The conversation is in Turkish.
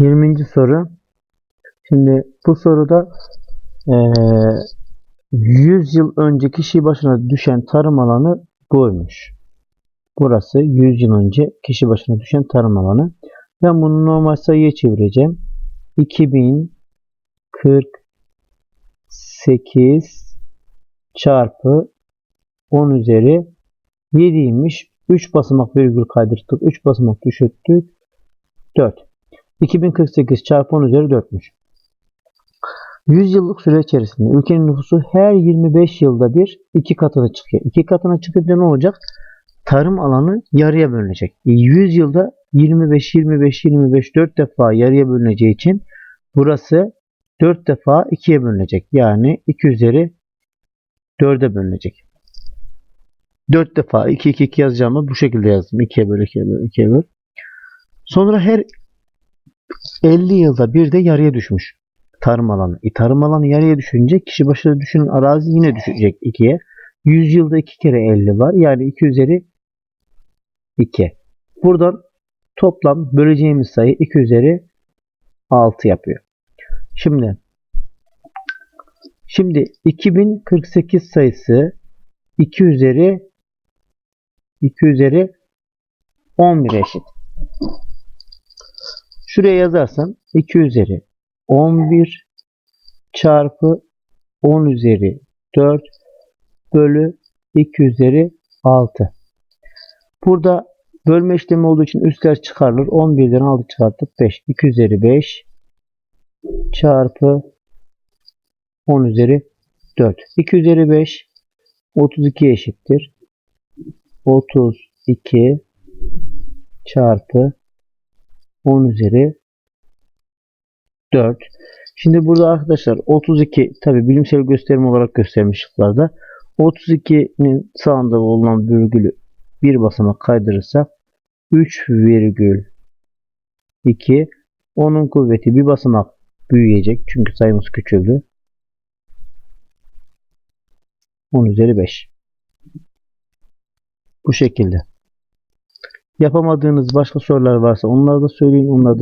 20. soru. Şimdi bu soruda eee 100 yıl önce kişi başına düşen tarım alanı buymuş. Burası 100 yıl önce kişi başına düşen tarım alanı. Ben bunu normal sayıya çevireceğim. 2048 çarpı 10 üzeri 7'ymiş. 3 basamak virgül kaydırttık. 3 basamak düşürttük. 4. 2048 çarpı 10 üzeri 4'müş. 100 yıllık süre içerisinde ülkenin nüfusu her 25 yılda bir iki katına çıkıyor. İki katına çıkınca ne olacak? Tarım alanı yarıya bölünecek. 100 yılda 25 25 25 4 defa yarıya bölüneceği için burası 4 defa 2'ye bölünecek. Yani 2 üzeri 4'e bölünecek. 4 defa 2 2 2 yazacağımı bu şekilde yazdım. 2'ye böl 2'ye böl 2'ye böl. Sonra her 50 yılda bir de yarıya düşmüş tarım alanı. E, tarım alanı yarıya düşünce kişi başına düşünen arazi yine düşecek 2'ye. 100 yılda 2 kere 50 var. Yani 2 üzeri 2. Buradan toplam böleceğimiz sayı 2 üzeri 6 yapıyor. Şimdi şimdi 2048 sayısı 2 üzeri 2 üzeri 11 eşit. Şuraya yazarsam 2 üzeri 11 çarpı 10 üzeri 4 bölü 2 üzeri 6. Burada bölme işlemi olduğu için üstler çıkarılır. 11'den 6 çıkartıp 5. 2 üzeri 5 çarpı 10 üzeri 4. 2 üzeri 5 32 eşittir. 32 çarpı 10 üzeri 4. Şimdi burada arkadaşlar 32 tabi bilimsel gösterim olarak göstermiş şıklarda. 32'nin sağında bulunan virgülü bir basamak kaydırırsak 3 virgül 2 onun kuvveti bir basamak büyüyecek. Çünkü sayımız küçüldü. 10 üzeri 5. Bu şekilde. Yapamadığınız başka sorular varsa onları da söyleyin. Onları da